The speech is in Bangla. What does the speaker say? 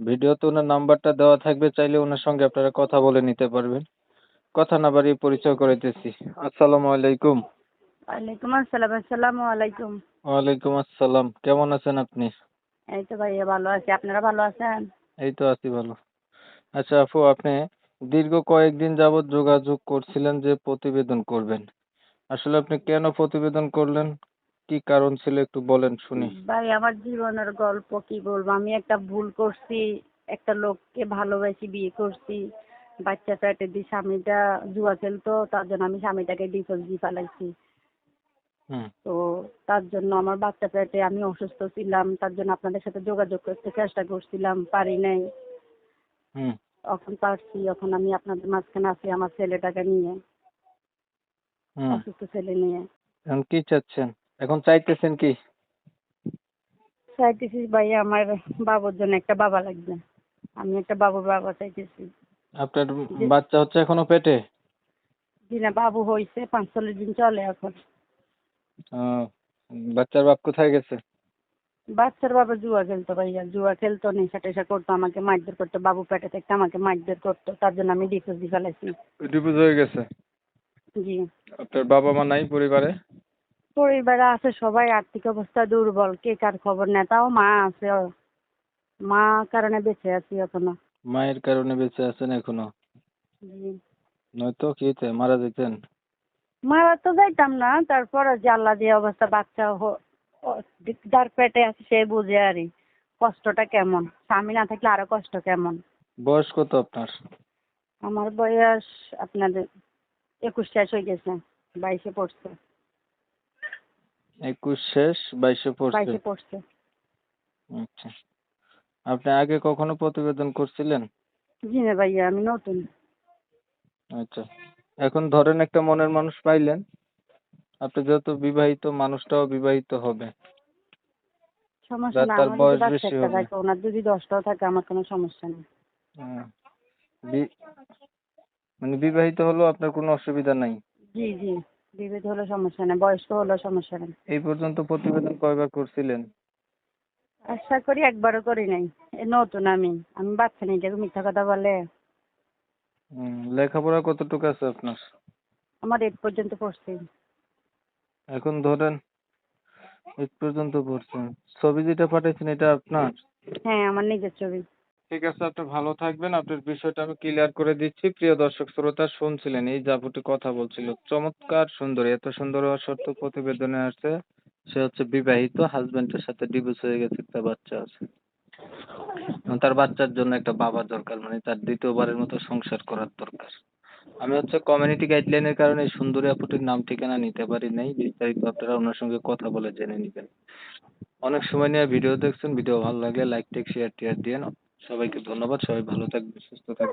ভিডিওতে ওনার নাম্বারটা দেওয়া থাকবে চাইলে ওনার সঙ্গে আপনারা কথা বলে নিতে পারবেন। কথা না বাড়িয়ে পরিচয় করাইতেছি আসসালামু আলাইকুম। ওয়ালাইকুম আসসালাম আসসালামু আলাইকুম। ওয়ালাইকুম আসসালাম। কেমন আছেন আপনি? এই তো ভাইয়া ভালো আছি। আপনারা ভালো আছেন? এই তো আছি ভালো। আচ্ছা আপু আপনি দীর্ঘ কয়েকদিন যাবৎ যোগাযোগ করছিলেন যে প্রতিবেদন করবেন। আসলে আপনি কেন প্রতিবেদন করলেন? কি কারণ ছিল একটু বলেন শুনি। ভাই আমার জীবনের গল্প কি বলব? আমি একটা ভুল করছি একটা লোককে ভালোবেসে বিয়ে করছি। বাচ্চা পেটে দিয়ে স্বামীটা জুয়া খেলতো তার জন্য আমি স্বামীটাকে ডিভোর্স দিয়ে ফেলাইছি। তো তার জন্য আমার বাচ্চা পেটে আমি অসুস্থ ছিলাম তার জন্য আপনাদের সাথে যোগাযোগ করতে চেষ্টা করছিলাম পারি নাই। হুম। এখন পারছি এখন আমি আপনাদের মাঝখানে আছি আমার ছেলেটাকে নিয়ে। অসুস্থ ছেলে নিয়ে। এখন কি চাচ্ছেন? এখন চাইতেছেন কি? চাইতেছি ভাই আমার বাবুর জন্য একটা বাবা লাগবে। আমি একটা বাবুর বাবা চাইতেছি। আপনার বাচ্চা হচ্ছে এখনও পেটে? জি না বাবু হয়েছে পাঁচচল্লিশ দিন চলে এখন। বাচ্চার বাপ কোথায় গেছে? বাচ্চার বাবা জুয়া খেলতো ভাইয়া জুয়া খেলতো নেশা টেশা করতো আমাকে মারধর করতো বাবু পেটে থাকতে আমাকে মারধর করতো তার জন্য আমি ডিভোর্স দিয়ে ফেলেছি ডিভোর্স হয়ে গেছে? জি। আপনার বাবা মা নাই পরিবারে? পরিবারে আছে সবাই আর্থিক অবস্থা দুর্বল। কে কার খবর নেয়? তাও মা আছে। মা কারণে বেঁচে আছি এখনও। মায়ের কারণে বেঁচে আছেন এখনও? নয়তো কি হইতে মারা যেতেন মারা তো যাইতাম না। তারপর যে আল্লাহ দিয়ে অবস্থা বাচ্চা যার পেটে আছে সে বুঝে আরই কষ্টটা কেমন? স্বামী না থাকলে আরও কষ্ট কেমন? বয়স কত আপনার? আমার বয়স আপনাদের একুশ শেষ হয়ে গেছে। বাইশে পড়ছে। একুশ শেষ বাইশে পড়ছে? বাইশে পড়ছে। আচ্ছা। আপনি আগে কখনো প্রতিবেদন করছিলেন? জি না ভাইয়া আমি নতুন। আচ্ছা। এখন ধরেন একটা মনের মানুষ পাইলেন আপনি যেহেতু বিবাহিত মানুষটাও বিবাহিত হবে। সমস্যা যার না তার আমার বয়স যদি বেশি বাচ্চা একটা হবে। থাকে ওনার যদি দশটাও থাকে আমার কোনো সমস্যা নেই। হ্যাঁ। বি- মানে বিবাহিত হলেও আপনার কোনো অসুবিধা নাই? জি জি। বিভেদ হলে সমস্যা নেই বয়স্ক হলেও সমস্যা নেই। এই পর্যন্ত প্রতিবেদন কয়বার করছিলেন? আশা করি একবারও করি নাই। এ নতুন আমি আমি বাচ্চা নেই দেখো মিথ্যা কথা বলে। হুম, লেখাপড়া কতটুকু আছে আপনার? আমার এইট পর্যন্ত পড়ছি। এখন ধরেন এই পর্যন্ত পড়ছেন। ছবি যেটা পাঠাইছেন এটা আপনার? হ্যাঁ আমার নিজের ছবি। ঠিক আছে, আপনি ভালো থাকবেন। আপনার বিষয়টা আমি ক্লিয়ার করে দিচ্ছি। প্রিয় দর্শক, শ্রোতা শুনছিলেন, এই জাপুটি কথা বলছিল। চমৎকার সুন্দরী, এত সুন্দর সত্ত্বেও প্রতিবেদনে আসছে। সে হচ্ছে বিবাহিত হাজবেন্ডের সাথে ডিভোর্স হয়ে গেছে, একটা বাচ্চা আছে। তার বাচ্চার জন্য একটা বাবা দরকার মানে তার দ্বিতীয়বারের মতো সংসার করার দরকার। আমি হচ্ছে কমিউনিটি গাইডলাইনের কারণে সুন্দরী আপুটির নাম ঠিকানা নিতে পারি নাই। বিস্তারিত আপনারা ওনার সঙ্গে কথা বলে জেনে নেবেন। অনেক সময় নিয়ে ভিডিও দেখছেন, ভিডিও ভালো লাগলে লাইক টেক শেয়ার টিয়ার দিয়েন সবাইকে ধন্যবাদ সবাই ভালো থাকবে সুস্থ থাকবেন।